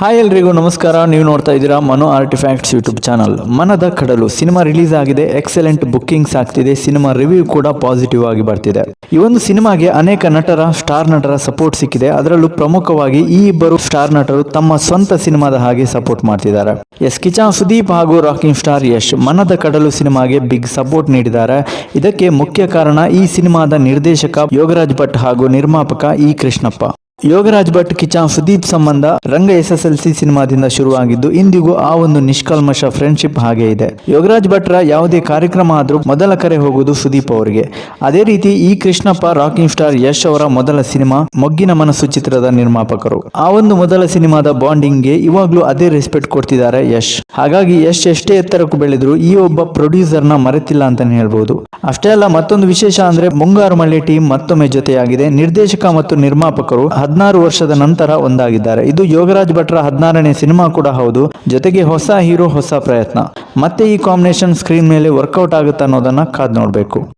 Hi ಎಲ್ರಿಗೂ ನಮಸ್ಕಾರ. ನೀವು ನೋಡ್ತಾ ಇದ್ದೀರಾ ಮನೋ artefacts YouTube channel. Manada Kadalu cinema release ಆಗಿದೆ. ಎಕ್ಸಲೆಂಟ್ ಬುಕ್ಕಿಂಗ್ಸ್ ಆಗ್ತಿದೆ. ಸಿನಿಮಾ ರಿವ್ಯೂ ಕೂಡ ಪಾಸಿಟಿವ್ ಆಗಿ ಬರ್ತಿದೆ. ಈ ಒಂದು ಸಿನಿಮಾಗೆ ಅನೇಕ ನಟರ, ಸ್ಟಾರ್ ನಟರ ಸಪೋರ್ಟ್ ಸಿಕ್ಕಿದೆ. ಅದರಲ್ಲೂ ಪ್ರಮುಖವಾಗಿ ಈ ಇಬ್ಬರು ಸ್ಟಾರ್ ನಟರು ತಮ್ಮ ಸ್ವಂತ ಸಿನಿಮಾದ ಹಾಗೆ ಸಪೋರ್ಟ್ ಮಾಡ್ತಿದ್ದಾರೆ. ಎಸ್ ಕಿಚಾ, ಸುದೀಪ್ ಹಾಗೂ ರಾಕಿಂಗ್ ಸ್ಟಾರ್ ಯಶ್ ಮನದ ಕಡಲು ಸಿನಿಮಾಗೆ ಬಿಗ್ ಸಪೋರ್ಟ್ ನೀಡಿದ್ದಾರೆ. ಇದಕ್ಕೆ ಮುಖ್ಯ ಕಾರಣ ಈ ಸಿನಿಮಾದ ನಿರ್ದೇಶಕ ಯೋಗರಾಜ್ ಭಟ್ ಹಾಗೂ ನಿರ್ಮಾಪಕ ಇ ಕೃಷ್ಣಪ್ಪ. ಯೋಗರಾಜ್ ಭಟ್ ಕಿಚಾ ಸುದೀಪ್ ಸಂಬಂಧ Ranga S S L C ಸಿನಿಮಾದಿಂದ ಶುರುವಾಗಿದ್ದು, ಇಂದಿಗೂ ಆ ಒಂದು ನಿಷ್ಕಲ್ಮಶ ಫ್ರೆಂಡ್ಶಿಪ್ ಹಾಗೆ ಇದೆ. ಯೋಗರಾಜ್ ಭಟ್ರ ಯಾವುದೇ ಕಾರ್ಯಕ್ರಮ ಆದರೂ ಮೊದಲ ಕರೆ ಹೋಗುವುದು ಸುದೀಪ್ ಅವರಿಗೆ. ಅದೇ ರೀತಿ ಈ ಕೃಷ್ಣಪ್ಪ, ರಾಕಿಂಗ್ ಸ್ಟಾರ್ ಯಶ್ ಅವರ ಮೊದಲ ಸಿನಿಮಾ ಮೊಗ್ಗಿನ ಮನಸ್ಸು ಚಿತ್ರದ ನಿರ್ಮಾಪಕರು. ಆ ಒಂದು ಮೊದಲ ಸಿನಿಮಾದ ಬಾಂಡಿಂಗ್ಗೆ ಇವಾಗ್ಲೂ ಅದೇ ರೆಸ್ಪೆಕ್ಟ್ ಕೊಡ್ತಿದ್ದಾರೆ ಯಶ್. ಹಾಗಾಗಿ ಯಶ್ ಎಷ್ಟೇ ಎತ್ತರಕ್ಕೂ ಬೆಳೆದ್ರು ಈ ಒಬ್ಬ ಪ್ರೊಡ್ಯೂಸರ್ನ ಮರೆತಿಲ್ಲ ಅಂತಾನೆ ಹೇಳ್ಬಹುದು ಅಷ್ಟೇ ಅಲ್ಲ, ಮತ್ತೊಂದು ವಿಶೇಷ ಅಂದ್ರೆ ಮುಂಗಾರು ಮಳೆ ಟೀಮ್ ಮತ್ತೊಮ್ಮೆ ಜೊತೆಯಾಗಿದೆ. ನಿರ್ದೇಶಕ ಮತ್ತು ನಿರ್ಮಾಪಕರು ಹದಿನಾರು ವರ್ಷದ ನಂತರ ಒಂದಾಗಿದ್ದಾರೆ. ಇದು ಯೋಗರಾಜ್ ಭಟ್ರ ಹದಿನಾರನೇ ಸಿನಿಮಾ ಕೂಡ ಹೌದು. ಜೊತೆಗೆ ಹೊಸ ಹೀರೋ, ಹೊಸ ಪ್ರಯತ್ನ. ಮತ್ತೆ ಈ ಕಾಂಬಿನೇಷನ್ ಸ್ಕ್ರೀನ್ ಮೇಲೆ ವರ್ಕೌಟ್ ಆಗುತ್ತೆ ಅನ್ನೋದನ್ನ ಕಾದ್ ನೋಡಬೇಕು.